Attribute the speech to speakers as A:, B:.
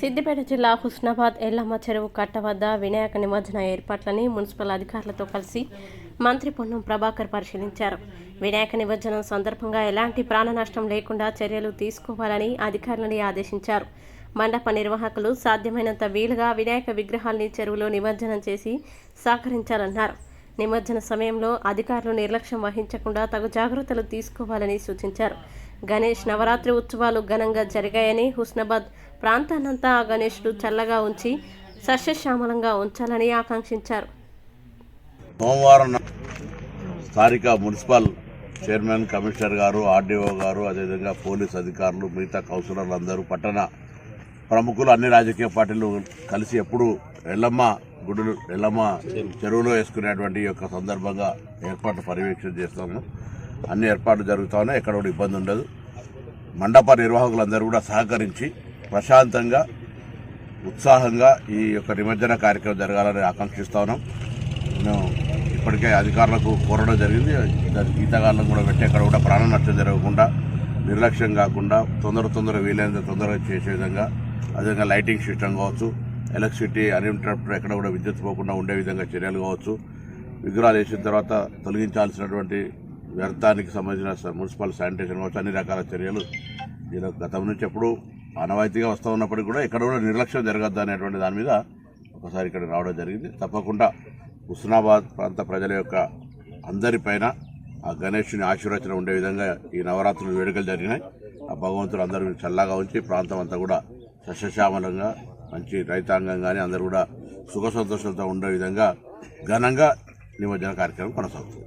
A: సిద్దిపేట జిల్లా హుస్నాబాద్ ఎల్లమ్మ చెరువు కట్ట వద్ద వినాయక నిమజ్జన ఏర్పాట్లని మున్సిపల్ అధికారులతో కలిసి మంత్రి పొన్నం ప్రభాకర్ పరిశీలించారు. వినాయక నిమజ్జనం సందర్భంగా ఎలాంటి ప్రాణ నష్టం లేకుండా చర్యలు తీసుకోవాలని అధికారులని ఆదేశించారు. మండప నిర్వాహకులు సాధ్యమైనంత వీలుగా వినాయక విగ్రహాల్ని చెరువులో నిమజ్జనం చేసి సహకరించాలన్నారు. నిమజ్జన సమయంలో అధికారులు నిర్లక్ష్యం వహించకుండా తగు జాగ్రత్తలు తీసుకోవాలని సూచించారు. గణేష్ నవరాత్రి ఉత్సవాలు ఘనంగా జరిగాయని హుస్నాబాద్ ప్రాంతాన్నంతా ఆ గణేష్ను చల్లగా ఉంచి సస్యశ్యామలంగా ఉంచాలని ఆకాంక్షించారు.
B: సోమవారం స్థానిక మున్సిపల్ చైర్మన్ కమిషనర్ గారు ఆర్డీఓ గారు అదేవిధంగా పోలీస్ అధికారులు మిగతా కౌన్సిలర్లు అందరూ పట్టణ ప్రముఖులు అన్ని రాజకీయ పార్టీలు కలిసి ఎప్పుడు ఎల్లమ్మ గుడులు ఎల్లమ్మ చెరువులో వేసుకునేటువంటి యొక్క సందర్భంగా ఏర్పాట్లు పర్యవేక్షణ చేస్తాము. అన్ని ఏర్పాట్లు జరుగుతా ఉన్నాయి ఎక్కడ కూడా ఇబ్బంది ఉండదు. మండప నిర్వాహకులందరూ కూడా సహకరించి ప్రశాంతంగా ఉత్సాహంగా ఈ యొక్క నిమజ్జన కార్యక్రమం జరగాలని ఆకాంక్షిస్తా ఉన్నాం. మేము ఇప్పటికే అధికారులకు కోరడం జరిగింది. దానికి ఈతగాళ్ళను కూడా పెట్టి అక్కడ కూడా ప్రాణ నష్టం జరగకుండా నిర్లక్ష్యం కాకుండా తొందర తొందర వీలైనంత తొందరగా చేసే విధంగా అదేవిధంగా లైటింగ్ సిస్టమ్ కావచ్చు ఎలక్ట్రిసిటీ అన్ఇంటరప్ట్ ఎక్కడ కూడా విద్యుత్ పోకుండా ఉండే విధంగా చర్యలు కావచ్చు. విగ్రహాలు వేసిన తర్వాత తొలగించాల్సినటువంటి వ్యర్థానికి సంబంధించిన మున్సిపల్ శానిటేషన్ కావచ్చు అన్ని రకాల చర్యలు ఇలా గతం నుంచి ఎప్పుడు ఆనవాయితీగా వస్తూ ఉన్నప్పటికీ కూడా ఎక్కడ కూడా నిర్లక్ష్యం జరగద్దు అనేటువంటి దాని మీద ఒకసారి ఇక్కడ రావడం జరిగింది. తప్పకుండా హుస్నాబాద్ ప్రాంత ప్రజల యొక్క అందరిపైన ఆ గణేషుని ఆశీర్వచనం ఉండే విధంగా ఈ నవరాత్రులు వేడుకలు జరిగినాయి. ఆ భగవంతుడు అందరూ చల్లగా ఉంచి ప్రాంతం అంతా కూడా సస్యశ్యామలంగా మంచి రైతాంగం కానీ అందరూ కూడా సుఖ సంతోషాలతో ఉండే విధంగా ఘనంగా నిమజ్జన కార్యక్రమం కొనసాగుతుంది.